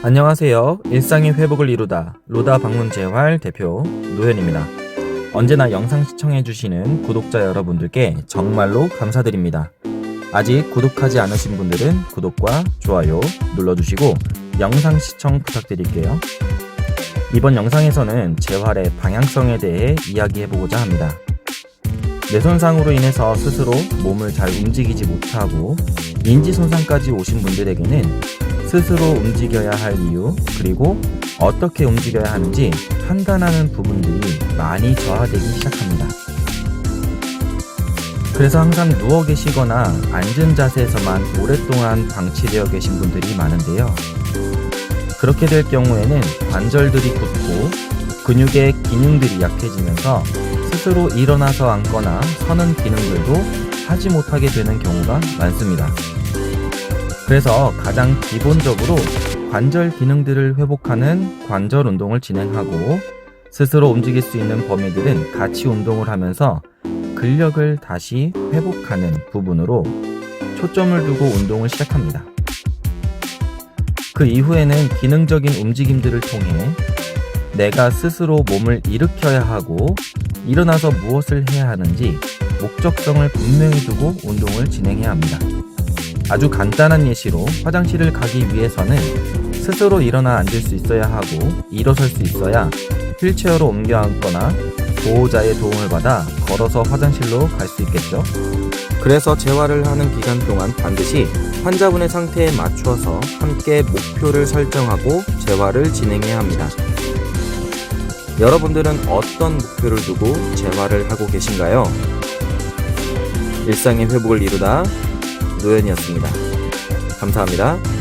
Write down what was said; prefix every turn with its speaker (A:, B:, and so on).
A: 안녕하세요. 일상의 회복을 이루다 로다 방문 재활 대표 노현입니다. 언제나 영상 시청해주시는 구독자 여러분들께 정말로 감사드립니다. 아직 구독하지 않으신 분들은 구독과 좋아요 눌러주시고 영상 시청 부탁드릴게요. 이번 영상에서는 재활의 방향성에 대해 이야기해보고자 합니다. 뇌손상으로 인해서 스스로 몸을 잘 움직이지 못하고 인지 손상까지 오신 분들에게는 스스로 움직여야 할 이유 그리고 어떻게 움직여야 하는지 판단하는 부분들이 많이 저하되기 시작합니다. 그래서 항상 누워 계시거나 앉은 자세에서만 오랫동안 방치되어 계신 분들이 많은데요. 그렇게 될 경우에는 관절들이 굳고 근육의 기능들이 약해지면서 스스로 일어나서 앉거나 서는 기능들도 하지 못하게 되는 경우가 많습니다. 그래서 가장 기본적으로 관절 기능들을 회복하는 관절 운동을 진행하고 스스로 움직일 수 있는 범위들은 같이 운동을 하면서 근력을 다시 회복하는 부분으로 초점을 두고 운동을 시작합니다. 그 이후에는 기능적인 움직임들을 통해 내가 스스로 몸을 일으켜야 하고 일어나서 무엇을 해야 하는지 목적성을 분명히 두고 운동을 진행해야 합니다. 아주 간단한 예시로 화장실을 가기 위해서는 스스로 일어나 앉을 수 있어야 하고 일어설 수 있어야 휠체어로 옮겨 앉거나 보호자의 도움을 받아 걸어서 화장실로 갈 수 있겠죠. 그래서 재활을 하는 기간 동안 반드시 환자분의 상태에 맞추어서 함께 목표를 설정하고 재활을 진행해야 합니다. 여러분들은 어떤 목표를 두고 재활을 하고 계신가요? 일상의 회복을 이루다 노현이었습니다. 감사합니다.